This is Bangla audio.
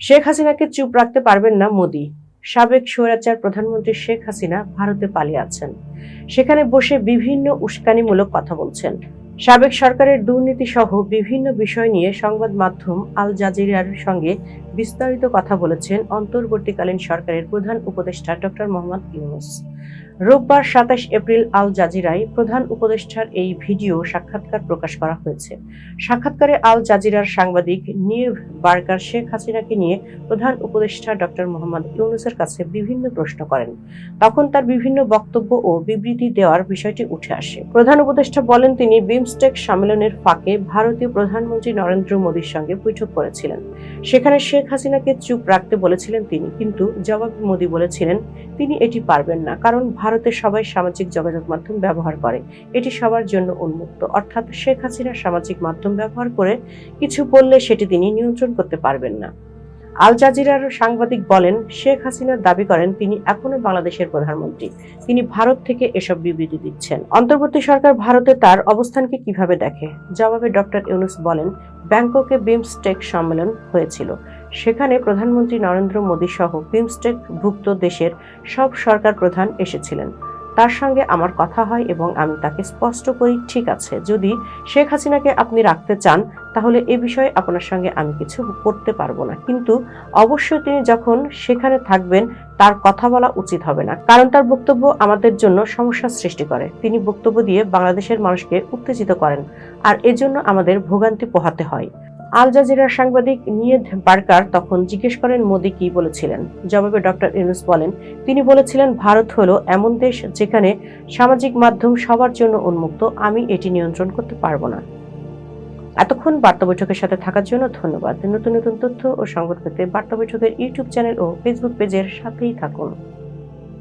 শেখ হাসিনাকে চুপ রাখতে পারবেন না মোদি। সাবেক স্বৈরাচার প্রধানমন্ত্রী শেখ হাসিনা ভারতে পালিয়ে আছেন। সেখানে বসে বিভিন্ন উস্কানিমূলক কথা বলছেন। সাবেক সরকারের দুর্নীতি সহ বিভিন্ন বিষয় নিয়ে সংবাদ মাধ্যম আল জাজিরার সঙ্গে বিস্তারিত কথা বলেছেন অন্তর্বর্তীকালীন সরকারের প্রধান উপদেষ্টা ডক্টর মোহাম্মদ ইউনুস। রোববার সাতাশ এপ্রিল আল জাজিরায় প্রধান উপদেষ্টার এই ভিডিও সাক্ষাৎকার প্রকাশ করা হয়েছে। সাক্ষাৎকারে আল জাজিরার সাংবাদিক নির বার্কার শেখ হাসিনাকে নিয়ে প্রধান উপদেষ্টা ডক্টর মোহাম্মদ ইউনুসের কাছে বিভিন্ন প্রশ্ন করেন। তখন তার বিভিন্ন বক্তব্য ও বিবৃতি দেওয়ার বিষয়টি উঠে আসে। প্রধান উপদেষ্টা বলেন, তিনি বিমস্টেক সম্মেলনের ফাঁকে ভারতীয় প্রধানমন্ত্রী নরেন্দ্র মোদীর সঙ্গে বৈঠক করেছিলেন। সেখানে শেখ হাসিনাকে চুপ রাখতে বলেছিলেন তিনি, কিন্তু জবাব মোদী বলেছিলেন, তিনি এটি পারবেন না। কারণ ভারতে সবাই সামাজিক যোগাযোগ মাধ্যম ব্যবহার করে। এটি সবার জন্য উন্মুক্ত। অর্থাৎ শেখ হাসিনা সামাজিক মাধ্যম ব্যবহার করে কিছু বললে সেটি তিনি নিয়ন্ত্রণ করতে পারবেন না। আল জাজিরার সাংবাদিক বলেন, শেখ হাসিনা দাবি করেন, তিনি এখনও বাংলাদেশের প্রধানমন্ত্রী। তিনি ভারত থেকে এসব বিবৃতি দিচ্ছেন। অন্তর্বর্তী সরকার ভারতে তার অবস্থানকে কীভাবে দেখে? জবাবে ডক্টর ইউনুস বলেন, ব্যাংককে বিমস্টেক সম্মেলন হয়েছিল। সেখানে প্রধানমন্ত্রী নরেন্দ্র মোদী সহ বিমস্টেক ভুক্ত দেশের সব সরকার প্রধান এসেছিলেন। তার সঙ্গে আমার কথা হয় এবং আমি তাকে স্পষ্ট করি, ঠিক আছে, যদি শেখ হাসিনাকে আপনি রাখতে চান, তাহলে এ বিষয়ে আপনার সঙ্গে আমি কিছু করতে পারব না। কিন্তু অবশ্যই তিনি যখন সেখানে থাকবেন, তার কথা বলা উচিত হবে না। কারণ তার বক্তব্য আমাদের জন্য সমস্যার সৃষ্টি করে। তিনি বক্তব্য দিয়ে বাংলাদেশের মানুষকে উত্তেজিত করেন, আর এজন্য আমাদের ভোগান্তি পোহাতে হয়। আল জাজিরার সাংবাদিক নিয়েদ বার্কার তখন জিজ্ঞেস করেন, মোদী কি বলেছিলেন? জবাবে ডক্টর ইউনুস বলেন, তিনি বলেছিলেন, ভারত হলো এমন দেশ যেখানে সামাজিক মাধ্যম সবার জন্য উন্মুক্ত। আমি এটি নিয়ন্ত্রণ করতে পারব না। এতক্ষণ বার্তা বৈঠকের সাথে থাকার জন্য ধন্যবাদ। নতুন নতুন তথ্য ও সংবাদ পেতে বার্তা বৈঠকের ইউটিউব চ্যানেল ও ফেসবুক পেজের সাথেই থাকুন।